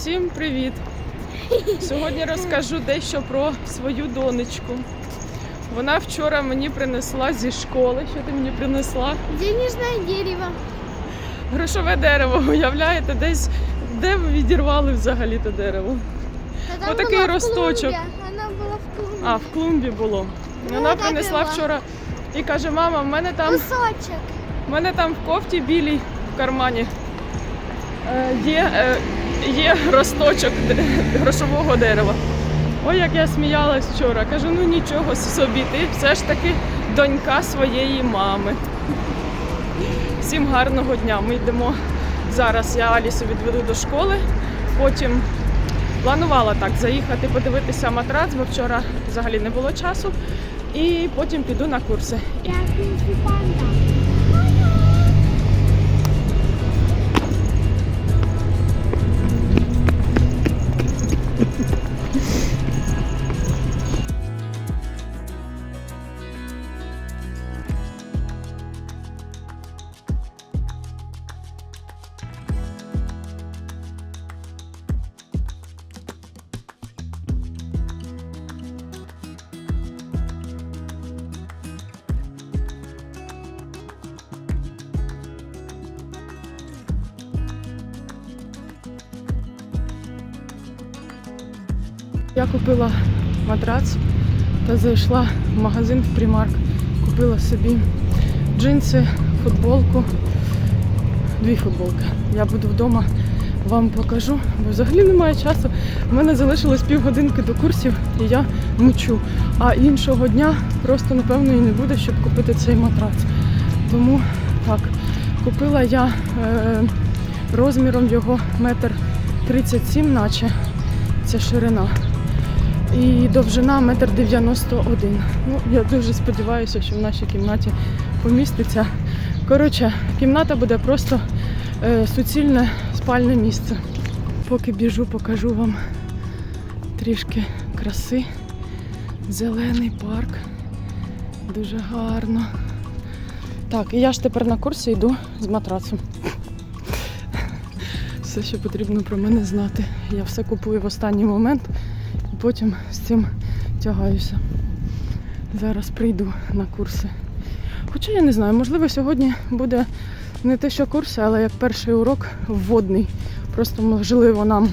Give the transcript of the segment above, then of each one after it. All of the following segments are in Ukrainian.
Всім привіт! Сьогодні розкажу дещо про свою донечку. Вона вчора мені принесла зі школи. Що ти мені принесла? Денежное дерево. Грошове дерево. Уявляєте, десь де ви відірвали взагалі те дерево? А там Отакий росточок. клумбе. Она была в клумбе. А, в клумбі було. Ну, Вона принесла і вчора і каже: мама, в мене там Кусочек. в мене там в кофті білій в кармані е, є, е, є росточок грошового дерева. Ой, як я сміялась вчора. Кажу, ну нічого собі, ти все ж таки донька своєї мами. Всім гарного дня. Ми йдемо зараз. Я Алісу відведу до школи. Потім планувала так заїхати подивитися матрац, бо вчора взагалі не було часу. І потім піду на курси. Я. Я купила матрац та зайшла в магазин в Примарк. Купила собі джинси, футболку, дві футболки. Я буду вдома, вам покажу, бо взагалі немає часу. У мене залишилось півгодинки до курсів і я мучу. А іншого дня просто напевно і не буде, щоб купити цей матрац. Тому так, купила я е, розміром його метр 37, наче ця ширина. І довжина метр 91. Ну, я дуже сподіваюся, що в нашій кімнаті поміститься. Коротше, кімната буде просто е, суцільне спальне місце. Поки біжу, покажу вам трішки краси. Зелений парк. Дуже гарно. Так, і я ж тепер на курсі йду з матрацом. Все, що потрібно про мене знати. Я все купую в останній момент потім з цим тягаюся. Зараз прийду на курси. Хоча я не знаю, можливо, сьогодні буде не те, що курси, але як перший урок вводний. Просто можливо нам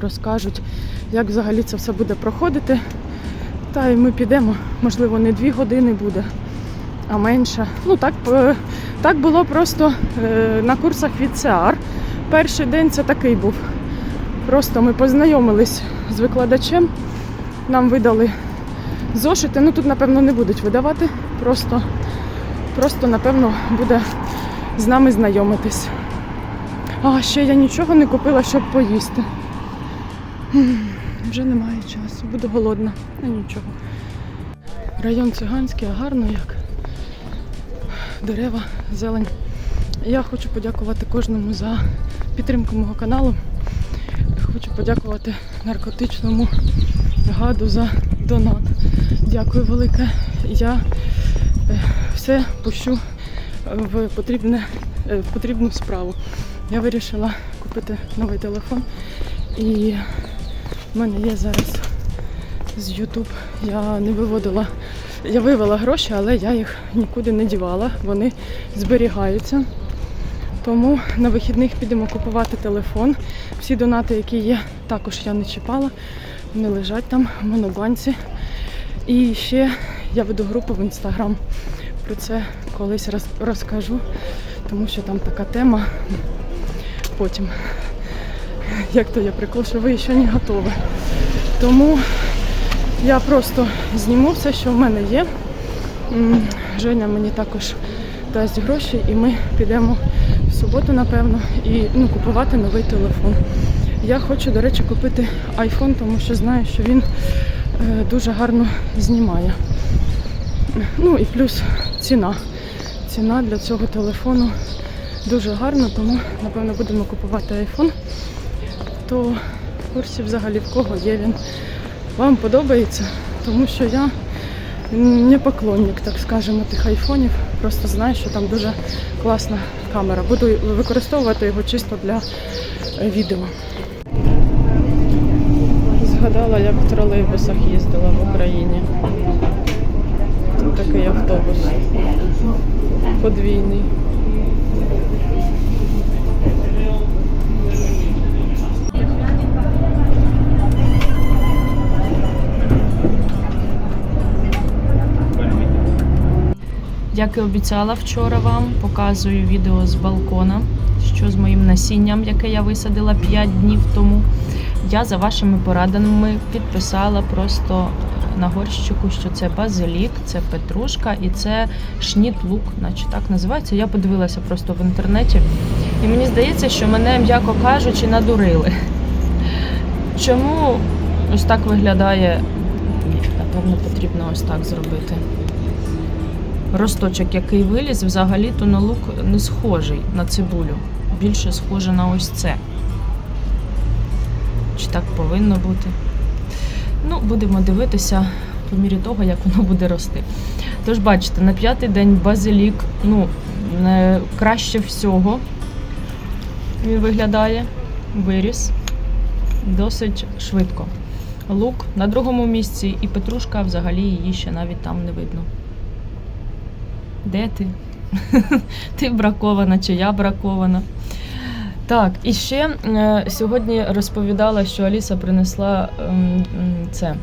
розкажуть, як взагалі це все буде проходити. Та й ми підемо, можливо, не дві години буде, а менше. Ну так, е, так було просто е, на курсах від СЕАР. Перший день це такий був. Просто ми познайомились з викладачем, нам видали зошити. Ну тут, напевно, не будуть видавати. Просто, просто напевно, буде з нами знайомитись. А ще я нічого не купила, щоб поїсти. Вже немає часу, буду голодна, ну нічого. Район циганський, а гарно як. Дерева, зелень. Я хочу подякувати кожному за підтримку мого каналу. Хочу подякувати наркотичному гаду за донат. Дякую велике. Я е, все пущу в, потрібне, е, в потрібну справу. Я вирішила купити новий телефон і в мене є зараз з YouTube. Я не виводила, я вивела гроші, але я їх нікуди не дівала. Вони зберігаються. Тому на вихідних підемо купувати телефон. Всі донати, які є, також я не чіпала. Вони лежать там в монобанці. І ще я веду групу в інстаграм. Про це колись роз- розкажу, тому що там така тема. Потім, як то я прикол, що ви ще не готові. Тому я просто зніму все, що в мене є. Женя мені також дасть гроші, і ми підемо суботу, напевно, і ну, купувати новий телефон. Я хочу, до речі, купити iPhone, тому що знаю, що він е, дуже гарно знімає. Ну і плюс ціна. Ціна для цього телефону дуже гарна, тому напевно будемо купувати iPhone. То в курсі взагалі в кого є він. Вам подобається, тому що я не поклонник, так скажемо, тих айфонів просто знаю, що там дуже класна камера. Буду використовувати його чисто для е, відео. Згадала, як в тролейбусах їздила в Україні. Тут такий автобус подвійний. Як і обіцяла вчора вам, показую відео з балкона, що з моїм насінням, яке я висадила 5 днів тому. Я за вашими порадами підписала просто на горщику, що це базилік, це петрушка і це шніт-лук, наче так називається. Я подивилася просто в інтернеті. І мені здається, що мене, м'яко кажучи, надурили. Чому ось так виглядає? Напевно, потрібно ось так зробити. Росточок, який виліз, взагалі-то на лук не схожий на цибулю. Більше схоже на ось це. Чи так повинно бути? Ну, будемо дивитися по мірі того, як воно буде рости. Тож, бачите, на п'ятий день базилік, ну, не краще всього він виглядає, виріс досить швидко. Лук на другому місці і петрушка взагалі її ще навіть там не видно. Де ти? ти бракована чи я бракована? Так, і ще е, сьогодні розповідала, що Аліса принесла ем, це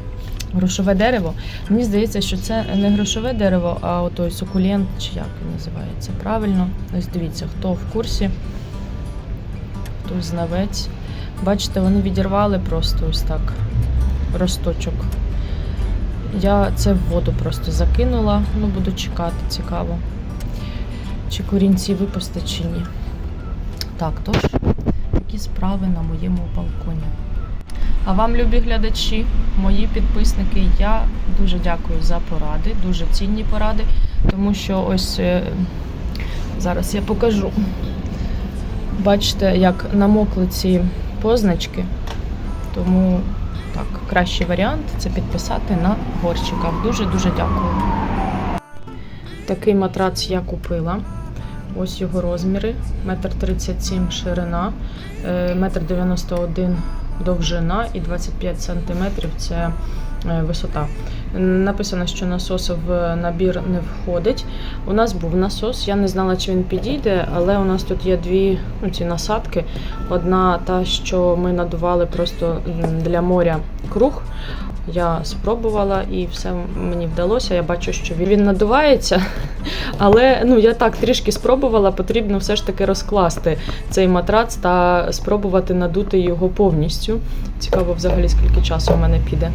грошове дерево. Мені здається, що це не грошове дерево, а отой сукулент, чи як він називається правильно. Ось дивіться, хто в курсі, хто знавець. Бачите, вони відірвали просто ось так росточок. Я це в воду просто закинула, ну буду чекати, цікаво. Чи корінці випустять, чи ні. Так, тож, такі справи на моєму балконі. А вам, любі глядачі, мої підписники, я дуже дякую за поради, дуже цінні поради, тому що ось е, зараз я покажу. Бачите, як намокли ці позначки, тому так, кращий варіант це підписати на горщиках. Дуже-дуже дякую. Такий матрац я купила. Ось його розміри: метр 37 ширина, 1,91 м довжина і 25 см це е, висота. Написано, що насос в набір не входить. У нас був насос, я не знала, чи він підійде, але у нас тут є дві ну, ці насадки. Одна та, що ми надували просто для моря круг. Я спробувала і все мені вдалося. Я бачу, що він надувається, але ну я так трішки спробувала. Потрібно все ж таки розкласти цей матрац та спробувати надути його повністю. Цікаво, взагалі, скільки часу у мене піде.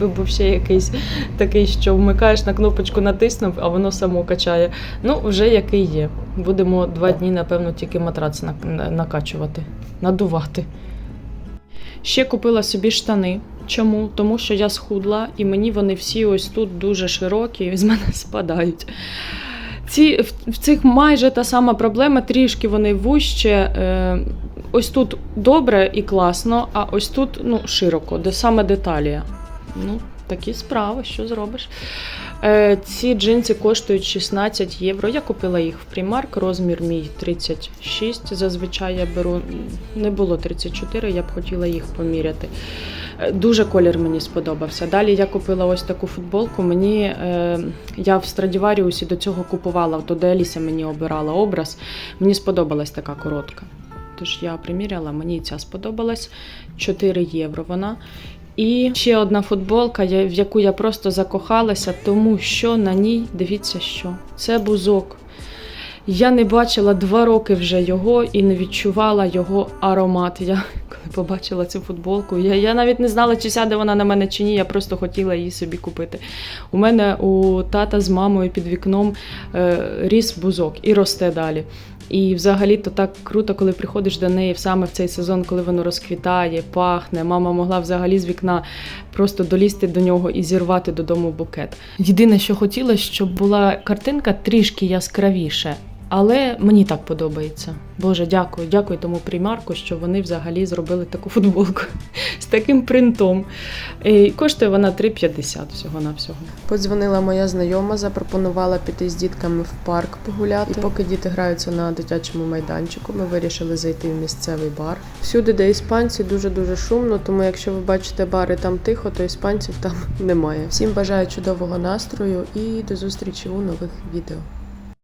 Якби був ще якийсь такий, що вмикаєш на кнопочку, натиснув, а воно само качає. Ну, вже який є. Будемо два дні, напевно, тільки матрац на- на- накачувати, надувати. Ще купила собі штани. Чому? Тому що я схудла, і мені вони всі ось тут дуже широкі, і з мене спадають. Ці, в, в цих майже та сама проблема, трішки вони вужче. Е, ось тут добре і класно, а ось тут ну, широко, де саме деталія. Ну, такі справи, що зробиш. Е, ці джинси коштують 16 євро. Я купила їх в Primark, розмір мій 36. Зазвичай я беру, не було 34, я б хотіла їх поміряти. Е, Дуже колір мені сподобався. Далі я купила ось таку футболку. Мені е, я в Страдіваріусі до цього купувала, то де Аліся мені обирала образ. Мені сподобалась така коротка. Тож я приміряла, мені ця сподобалась. 4 євро вона. І ще одна футболка, в яку я просто закохалася, тому що на ній, дивіться що, це бузок. Я не бачила два роки вже його і не відчувала його аромат. Я коли побачила цю футболку, я, я навіть не знала, чи сяде вона на мене чи ні. Я просто хотіла її собі купити. У мене у тата з мамою під вікном е, ріс бузок і росте далі. І взагалі то так круто, коли приходиш до неї саме в цей сезон, коли воно розквітає, пахне. Мама могла взагалі з вікна просто долізти до нього і зірвати додому букет. Єдине, що хотіла, щоб була картинка трішки яскравіше. Але мені так подобається. Боже, дякую, дякую тому примарку, що вони взагалі зробили таку футболку з таким принтом. І коштує вона 3,50 всього на всього. Подзвонила моя знайома, запропонувала піти з дітками в парк погуляти. І поки діти граються на дитячому майданчику, ми вирішили зайти в місцевий бар. Всюди, де іспанці, дуже дуже шумно. Тому, якщо ви бачите бари там тихо, то іспанців там немає. Всім бажаю чудового настрою і до зустрічі у нових відео.